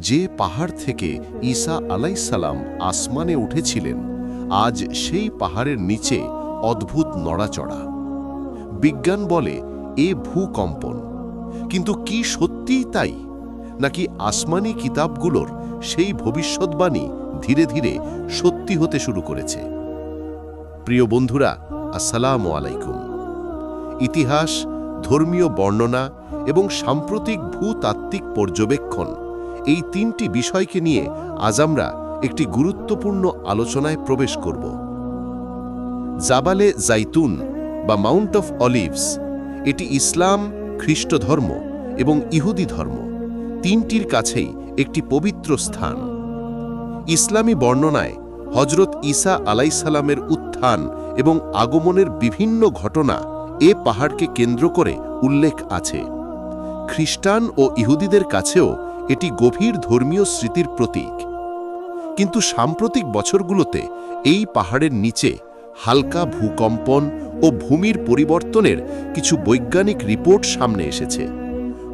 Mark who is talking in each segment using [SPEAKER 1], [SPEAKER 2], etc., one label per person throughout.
[SPEAKER 1] যে পাহাড় থেকে ঈসা আলাইসাল্লাম আসমানে উঠেছিলেন, আজ সেই পাহাড়ের নিচে অদ্ভুত নড়াচড়া। বিজ্ঞান বলে এ ভূকম্পন। কিন্তু কি সত্যিই তাই? নাকি আসমানি কিতাবগুলোর সেই ভবিষ্যৎবাণী ধীরে ধীরে সত্যি হতে শুরু করেছে? প্রিয় বন্ধুরা, আসসালামু আলাইকুম। ইতিহাস, ধর্মীয় বর্ণনা এবং সাম্প্রতিক ভূতাত্ত্বিক পর্যবেক্ষণ এই তিনটি বিষয়কে নিয়ে আজ আমরা একটি গুরুত্বপূর্ণ আলোচনায় প্রবেশ করব। জাবালে জাইতুন বা মাউন্ট অফ অলিভস, এটি ইসলাম, খ্রিস্ট ধর্ম এবং ইহুদি ধর্ম, তিনটির কাছেই একটি পবিত্র স্থান। ইসলামী বর্ণনায় হজরত ঈসা আলাইসালামের উত্থান এবং আগমনের বিভিন্ন ঘটনা এ পাহাড়কে কেন্দ্র করে উল্লেখ আছে। খ্রিস্টান ও ইহুদিদের কাছেও এটি গভীর ধর্মীয় স্মৃতির প্রতীক। কিন্তু সাম্প্রতিক বছরগুলোতে এই পাহাড়ের নিচে হালকা ভূকম্পন ও ভূমির পরিবর্তনের কিছু বৈজ্ঞানিক রিপোর্ট সামনে এসেছে।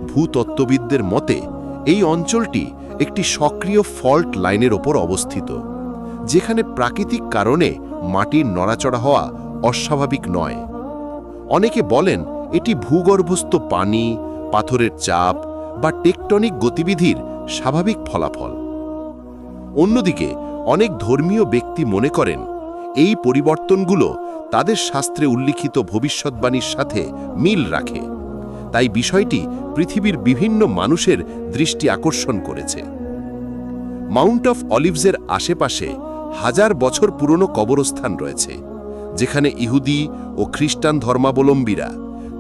[SPEAKER 1] ভূতত্ত্ববিদদের মতে, এই অঞ্চলটি একটি সক্রিয় ফল্ট লাইনের ওপর অবস্থিত, যেখানে প্রাকৃতিক কারণে মাটির নড়াচড়া হওয়া অস্বাভাবিক নয়। অনেকে বলেন, এটি ভূগর্ভস্থ পানি, পাথরের চাপ বা টেকটনিক গতিবিধির স্বাভাবিক ফলাফল। অন্যদিকে, অনেক ধর্মীয় ব্যক্তি মনে করেন, এই পরিবর্তনগুলো তাদের শাস্ত্রে উল্লিখিত ভবিষ্যৎবাণীর সাথে মিল রাখে। তাই বিষয়টি পৃথিবীর বিভিন্ন মানুষের দৃষ্টি আকর্ষণ করেছে। মাউন্ট অফ অলিভসের আশেপাশে হাজার বছর পুরনো কবরস্থান রয়েছে, যেখানে ইহুদি ও খ্রিস্টান ধর্মাবলম্বীরা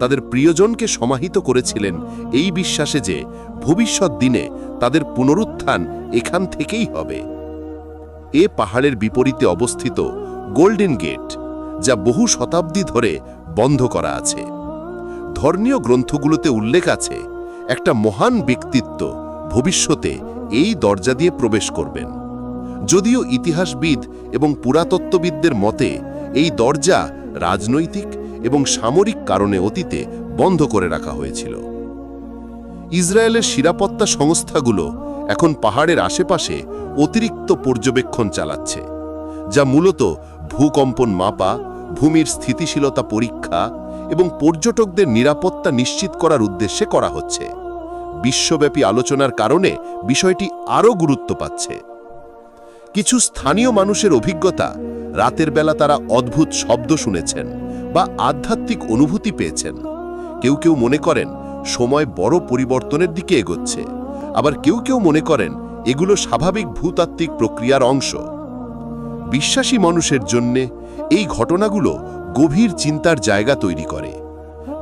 [SPEAKER 1] তাদের প্রিয়জনকে সমাহিত করেছিলেন এই বিশ্বাসে যে ভবিষ্যৎ দিনে তাদের পুনরুত্থান এখান থেকেই হবে। এ পাহাড়ের বিপরীতে অবস্থিত গোল্ডেন গেট, যা বহু শতাব্দী ধরে বন্ধ করা আছে। ধর্মীয় গ্রন্থগুলোতে উল্লেখ আছে, একটা মহান ব্যক্তিত্ব ভবিষ্যতে এই দরজা দিয়ে প্রবেশ করবেন। যদিও ইতিহাসবিদ এবং পুরাতত্ত্ববিদদের মতে, এই দরজা রাজনৈতিক এবং সামরিক কারণে অতীতে বন্ধ করে রাখা হয়েছিল। ইসরায়েলের নিরাপত্তা সংস্থাগুলো এখন পাহাড়ের আশেপাশে অতিরিক্ত পর্যবেক্ষণ চালাচ্ছে, যা মূলত ভূকম্পন মাপা, ভূমির স্থিতিশীলতা পরীক্ষা এবং পর্যটকদের নিরাপত্তা নিশ্চিত করার উদ্দেশ্যে করা হচ্ছে। বিশ্বব্যাপী আলোচনার কারণে বিষয়টি আরও গুরুত্ব পাচ্ছে। কিছু স্থানীয় মানুষের অভিজ্ঞতা রাতের বেলা তারা অদ্ভুত শব্দ শুনেছেন। বা আধ্যাত্মিক অনুভূতি পেয়েছেন। কেউ কেউ মনে করেন সময় বড় পরিবর্তনের দিকে এগোচ্ছে। আবার কেউ কেউ মনে করেন এগুলো স্বাভাবিক ভূতাত্ত্বিক প্রক্রিয়ার অংশ। বিশ্বাসী মানুষের জন্যে এই ঘটনাগুলো গভীর চিন্তার জায়গা তৈরি করে।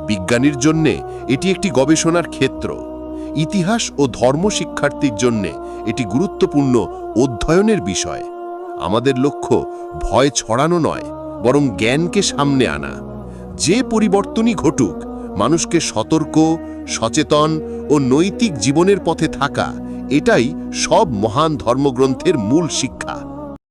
[SPEAKER 1] বিজ্ঞানীর জন্যে এটি একটি গবেষণার ক্ষেত্র। ইতিহাস ও ধর্ম শিক্ষার্থীর জন্যে এটি গুরুত্বপূর্ণ অধ্যয়নের বিষয়। আমাদের লক্ষ্য ভয় ছড়ানো নয় বরং জ্ঞানকে সামনে আনা। যে পরিবর্তনই ঘটুক, মানুষকে সতর্ক, সচেতন ও নৈতিক জীবনের পথে থাকা, এটাই সব মহান ধর্মগ্রন্থের মূল শিক্ষা।